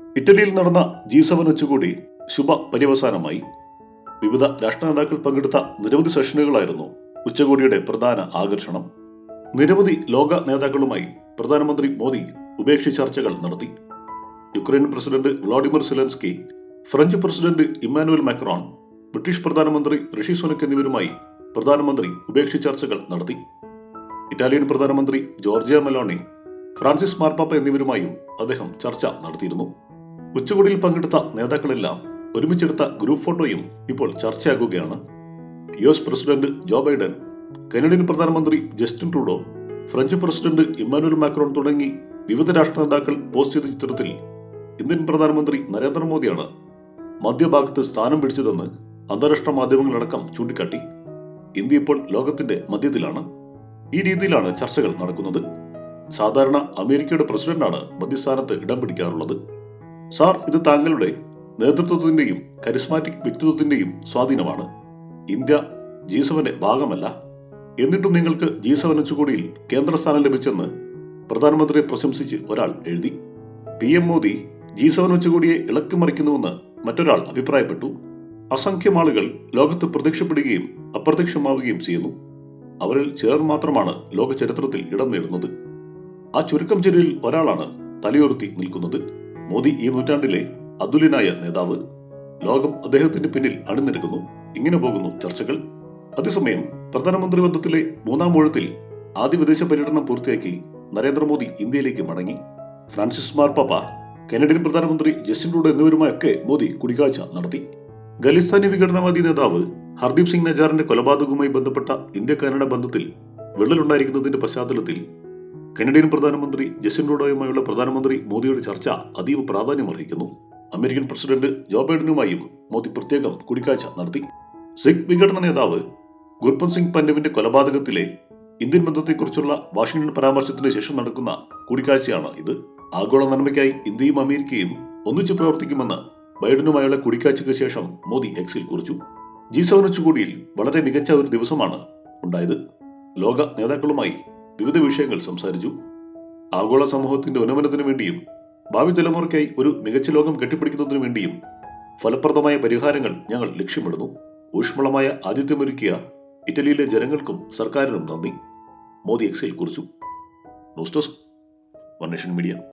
ഇറ്റലിയിൽ നടന്ന G seven ഉച്ചകോടി ശുഭ പര്യവസാനമായി വിവിധ രാഷ്ട്ര നേതാക്കൾ പങ്കെടുത്ത നിരവധി സെഷനുകളായിരുന്നു ഉച്ചകോടിയുടെ പ്രധാന ആകർഷണം. നിരവധി ലോക നേതാക്കളുമായി പ്രധാനമന്ത്രി മോദി ഉപേക്ഷി ചർച്ചകൾ നടത്തി. Ukraine president Vladimir Zelensky French president Emmanuel Macron British പ്രധാനമന്ത്രി ഋഷി സുനക് എന്നിവരുമായി പ്രധാനമന്ത്രി ഉപേക്ഷി ചർച്ചകൾ നടത്തി. ഇറ്റാലിയൻ പ്രധാനമന്ത്രി ജോർജിയ മെലോണി ഫ്രാൻസിസ് മാർപ്പാപ്പ എന്നിവരുമായും അദ്ദേഹം ചർച്ച നടത്തിയിരുന്നു. ഉച്ചകോടിയിൽ പങ്കെടുത്ത നേതാക്കളെല്ലാം ഒരുമിച്ചെടുത്ത ഗ്രൂപ്പ് ഫോട്ടോയും ഇപ്പോൾ ചർച്ചയാകുകയാണ്. U S president Joe Biden Canadian പ്രധാനമന്ത്രി Justin Trudeau French president Emmanuel Macron തുടങ്ങി വിവിധ രാഷ്ട്ര നേതാക്കൾ പോസ്റ്റ് ചെയ്ത ചിത്രത്തിൽ ഇന്ത്യൻ പ്രധാനമന്ത്രി നരേന്ദ്രമോദിയാണ് മധ്യഭാഗത്ത് സ്ഥാനം പിടിച്ചതെന്ന് അന്താരാഷ്ട്ര മാധ്യമങ്ങളടക്കം ചൂണ്ടിക്കാട്ടി. ഇന്ത്യ ഇപ്പോൾ ലോകത്തിന്റെ മധ്യത്തിലാണ്. ഈ രീതിയിലാണ് ചർച്ചകൾ നടക്കുന്നത്. സാധാരണ അമേരിക്കയുടെ പ്രസിഡന്റാണ് മധ്യസ്ഥാനത്ത് ഇടം പിടിക്കാറുള്ളത്. സാർ ഇത് താങ്കളുടെ നേതൃത്വത്തിന്റെയും കരിസ്മാറ്റിക് വ്യക്തിത്വത്തിന്റെയും സ്വാധീനമാണ്. ഇന്ത്യ ജി സെവന്റെ ഭാഗമല്ല. എന്നിട്ടും നിങ്ങൾക്ക് ജി സെവൻ ഉച്ചകോടിയിൽ കേന്ദ്രസ്ഥാനം ലഭിച്ചെന്ന് പ്രധാനമന്ത്രിയെ പ്രശംസിച്ച് ഒരാൾ എഴുതി. P M Modi G seven ഉച്ചകോടിയെ ഇളക്കിമറിക്കുന്നുവെന്ന് മറ്റൊരാൾ അഭിപ്രായപ്പെട്ടു. അസംഖ്യം ആളുകൾ ലോകത്ത് പ്രത്യക്ഷപ്പെടുകയും അപ്രത്യക്ഷമാവുകയും ചെയ്യുന്നു. അവരിൽ ചിലർ മാത്രമാണ് ലോക ചരിത്രത്തിൽ ഇടം നേടുന്നത്. ആ ചുരുക്കം ചിലരിൽ ഒരാളാണ് തലയുയർത്തി നിൽക്കുന്നത്. മോദി ഈ നൂറ്റാണ്ടിലെ അതുല്യനായ നേതാവ്. ലോകം അദ്ദേഹത്തിന്റെ പിന്നിൽ അണിനിരക്കുന്നു. ഇങ്ങനെ പോകുന്നു ചർച്ചകൾ. അതേസമയം പ്രധാനമന്ത്രി ബന്ധത്തിലെ മൂന്നാം ഊഴത്തിൽ ആദ്യ വിദേശ പര്യടനം പൂർത്തിയാക്കി നരേന്ദ്രമോദി ഇന്ത്യയിലേക്ക് മടങ്ങി. ഫ്രാൻസിസ് മാർപ്പാപ്പ കനഡിയൻ പ്രധാനമന്ത്രി ജസ്റ്റിൻ ട്രൂഡോ എന്നിവരുമായൊക്കെ മോദി കൂടിക്കാഴ്ച നടത്തി. ഖലിസ്ഥാനി വിഘടനവാദി നേതാവ് ഹർദീപ് സിംഗ് നജാറിന്റെ കൊലപാതകവുമായി ബന്ധപ്പെട്ട ഇന്ത്യ കാനഡ ബന്ധത്തിൽ വിള്ളലുണ്ടായിരിക്കുന്നതിന്റെ പശ്ചാത്തലത്തിൽ കനഡിയൻ പ്രധാനമന്ത്രി ജസ്റ്റിൻ ട്രൂഡോയുമായുള്ള പ്രധാനമന്ത്രി മോദിയുടെ ചർച്ച അതീവ പ്രാധാന്യമർഹിക്കുന്നു അമേരിക്കൻ പ്രസിഡന്റ് ജോ ബൈഡനുമായും മോദി പ്രത്യേകം കൂടിക്കാഴ്ച നടത്തി. സിഖ് വിഘടന നേതാവ് ഗുർപന്ത് സിംഗ് പന്നുവിന്റെ കൊലപാതകത്തിലെ ഇന്ത്യൻ ബന്ധത്തെക്കുറിച്ചുള്ള വാഷിംഗ്ടൺ പരാമർശത്തിന് ശേഷം നടക്കുന്ന കൂടിക്കാഴ്ചയാണ് ഇത്. ആഗോള നന്മയ്ക്കായി ഇന്ത്യയും അമേരിക്കയും ഒന്നിച്ചു പ്രവർത്തിക്കുമെന്ന് ബൈഡനുമായുള്ള കൂടിക്കാഴ്ചയ്ക്ക് ശേഷം മോദി എക്സിൽ കുറിച്ചു. ജി സെവൻ ഉച്ചകോടിയിൽ വളരെ മികച്ച ഒരു ദിവസമാണ് ഉണ്ടായത്. ലോക നേതാക്കളുമായി വിവിധ വിഷയങ്ങൾ സംസാരിച്ചു. ആഗോള സമൂഹത്തിന്റെ ഉന്നമനത്തിനു വേണ്ടിയും ഭാവി തലമുറയ്ക്കായി ഒരു മികച്ച ലോകം കെട്ടിപ്പിടിക്കുന്നതിനു വേണ്ടിയും ഫലപ്രദമായ പരിഹാരങ്ങൾ ഞങ്ങൾ ലക്ഷ്യമിടുന്നു. ഊഷ്മളമായ ആതിഥ്യമൊരുക്കിയ ഇറ്റലിയിലെ ജനങ്ങൾക്കും സർക്കാരിനും നന്ദി. മോദി എക്സിൽ കുറിച്ചു. News desk media.